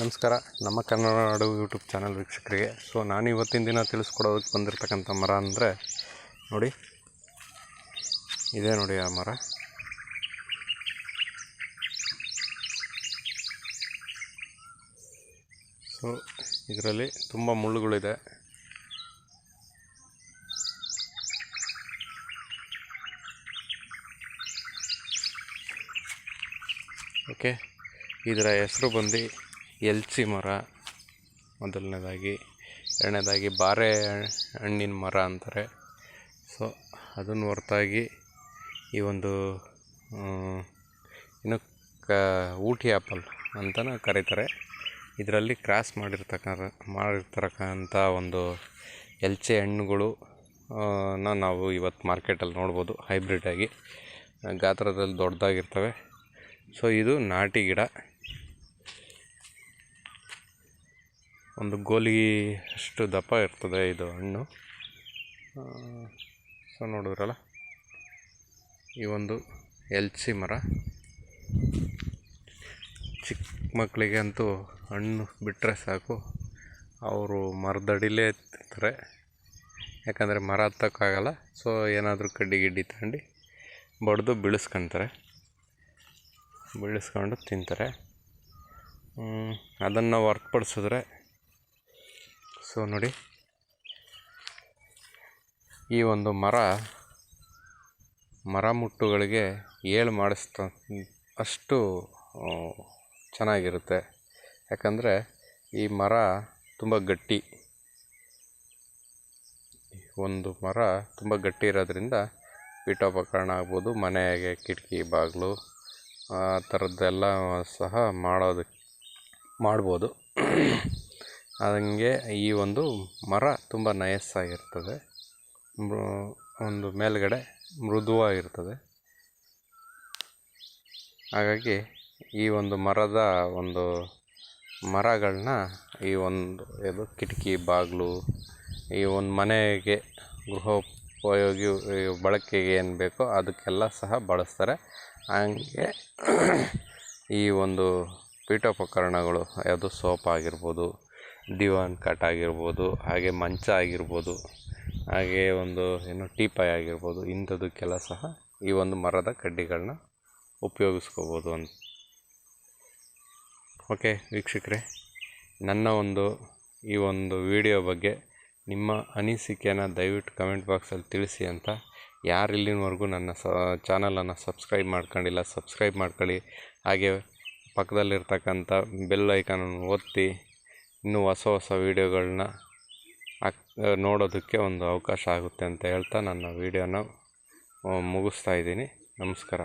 ನಮಸ್ಕಾರ. ನಮ್ಮ ಕನ್ನಡ ನಾಡು YouTube channel ವೀಕ್ಷಕರಿಗೆ. ಸೊ, ನಾನು ಇವತ್ತಿನ ದಿನ ತಿಳಿಸ್ಕೊಡೋದಕ್ಕೆ ಬಂದಿರತಕ್ಕಂಥ ಮರ ಅಂದರೆ, ನೋಡಿ. ಇದೇ ನೋಡಿ ಆ ಮರ. ಸೊ, ಇದರಲ್ಲಿ ತುಂಬ ಮುಳ್ಳುಗಳಿದೆ. ಓಕೆ. ಇದರ ಹೆಸರು ಬಂದು ಎಲ್ಚಿ ಮರ, ಮೊದಲನೇದಾಗಿ, ಎರಡನೇದಾಗಿ ಬಾರೆ ಹಣ್ಣಿನ ಮರ ಅಂತಾರೆ. ಸೊ, ಅದನ್ನು ಹೊರತಾಗಿ ಈ ಒಂದು ಇನ್ನು ಕ, ಊಟಿ ಆ್ಯಪಲ್ ಅಂತಲೂ ಕರೀತಾರೆ. ಇದರಲ್ಲಿ ಕ್ರಾಸ್ ಮಾಡಿರ್ತಕ್ಕ ಮಾಡಿರ್ತಕ್ಕಂಥ ಒಂದು ಎಲ್ಚೆ ಹಣ್ಣುಗಳು ನಾವು ಇವತ್ತು ಮಾರ್ಕೆಟಲ್ಲಿ ನೋಡ್ಬೋದು, ಹೈಬ್ರಿಡ್ ಆಗಿ. ಗಾತ್ರದಲ್ಲಿ ದೊಡ್ಡದಾಗಿರ್ತವೆ. ಸೊ, ಇದು ನಾಟಿ ಗಿಡ. ಒಂದು ಗೋಲಿ ಅಷ್ಟು ದಪ್ಪ ಇರ್ತದೆ ಇದು ಹಣ್ಣು. ಸೊ ನೋಡಿದ್ರಲ್ಲ, ಈ ಒಂದು ಎಲ್ಚಿ ಮರ. ಚಿಕ್ಕ ಮಕ್ಕಳಿಗೆ ಅಂತೂ ಹಣ್ಣು ಬಿಟ್ಟರೆ ಸಾಕು. ಅವರು ಮರದಡಿಲೇ ತಿಂತಾರೆ. ಯಾಕಂದರೆ ಮರ ಹತ್ತಕ್ಕಾಗಲ್ಲ, ಸೊ ಏನಾದರೂ ಕಡ್ಡಿ ಗಿಡ್ಡಿ ತಗೊಂಡು ಬಡಿದು ಬೀಳಿಸ್ಕೊಂತಾರೆ. ಬೀಳಿಸ್ಕೊಂಡು ತಿಂತಾರೆ. ಅದನ್ನು ಹೊರತುಪಡಿಸಿದ್ರೆ ಸೊ ನೋಡಿ. ಈ ಒಂದು ಮರ ಮರ ಮುಟ್ಟುಗಳಿಗೆ ಏಳು ಮಾಡಿಸ್ತ, ಅಷ್ಟು ಚೆನ್ನಾಗಿರುತ್ತೆ. ಯಾಕಂದರೆ ಈ ಮರ ತುಂಬ ಗಟ್ಟಿ. ಒಂದು ಮರ ತುಂಬ ಗಟ್ಟಿ ಇರೋದ್ರಿಂದ ಪೀಠೋಪಕರಣ ಆಗ್ಬೋದು, ಮನೆಗೆ ಕಿಟಕಿ, ಬಾಗಿಲು, ಆ ಥರದ್ದೆಲ್ಲ ಸಹ ಮಾಡೋದಕ್ಕೆ ಮಾಡ್ಬೋದು. ಹಂಗೆ ಈ ಒಂದು ಮರ ತುಂಬ ನಯಸ್ಸಾಗಿರ್ತದೆ. ಒಂದು ಮೇಲ್ಗಡೆ ಮೃದುವಾಗಿರ್ತದೆ. ಹಾಗಾಗಿ ಈ ಒಂದು ಮರದ ಒಂದು ಮರಗಳನ್ನ ಈ ಒಂದು ಇದು ಕಿಟಕಿ, ಬಾಗಿಲು, ಈ ಒಂದು ಮನೆಗೆ ಗೃಹೋಪಯೋಗಿ ಬಳಕೆಗೆ ಏನು ಬೇಕೋ ಅದಕ್ಕೆಲ್ಲ ಸಹ ಬಳಸ್ತಾರೆ. ಹಂಗೆ ಈ ಒಂದು ಪೀಠೋಪಕರಣಗಳು, ಯಾವುದು ಸೋಪ್ ಆಗಿರ್ಬೋದು ದಿವಾನ್ ಕಾಟ್ ಆಗಿರ್ಬೋದು, ಹಾಗೆ ಮಂಚ ಆಗಿರ್ಬೋದು, ಹಾಗೆ ಒಂದು ಏನು ಟೀಪಾಯ್ ಆಗಿರ್ಬೋದು ಇಂಥದಕ್ಕೆಲ್ಲ ಸಹ ಈ ಒಂದು ಮರದ ಕಡ್ಡಿಗಳನ್ನ ಉಪಯೋಗಿಸ್ಕೋಬೋದು ಅಂತ. ಓಕೆ, ವೀಕ್ಷಕರೇ, ನನ್ನ ಒಂದು, ಈ ಒಂದು ವಿಡಿಯೋ ಬಗ್ಗೆ ನಿಮ್ಮ ಅನಿಸಿಕೆನ ದಯವಿಟ್ಟು ಕಮೆಂಟ್ ಬಾಕ್ಸಲ್ಲಿ ತಿಳಿಸಿ ಅಂತ. ಯಾರು ಇಲ್ಲಿನವರೆಗೂ ನನ್ನ ಸ, ಚಾನಲನ್ನು ಸಬ್ಸ್ಕ್ರೈಬ್ ಮಾಡ್ಕೊಂಡಿಲ್ಲ, ಸಬ್ಸ್ಕ್ರೈಬ್ ಮಾಡ್ಕೊಳ್ಳಿ. ಹಾಗೆ ಪಕ್ಕದಲ್ಲಿರ್ತಕ್ಕಂಥ ಬೆಲ್ ಐಕಾನನ್ನು ಒತ್ತಿ ಇನ್ನೂ ಹೊಸ ಹೊಸ ವೀಡಿಯೋಗಳನ್ನ ಹಾಕ್ ನೋಡೋದಕ್ಕೆ ಒಂದು ಅವಕಾಶ ಆಗುತ್ತೆ ಅಂತ ಹೇಳ್ತಾ ನನ್ನ ವೀಡಿಯೋನ ಮುಗಿಸ್ತಾ ಇದ್ದೀನಿ. ನಮಸ್ಕಾರ.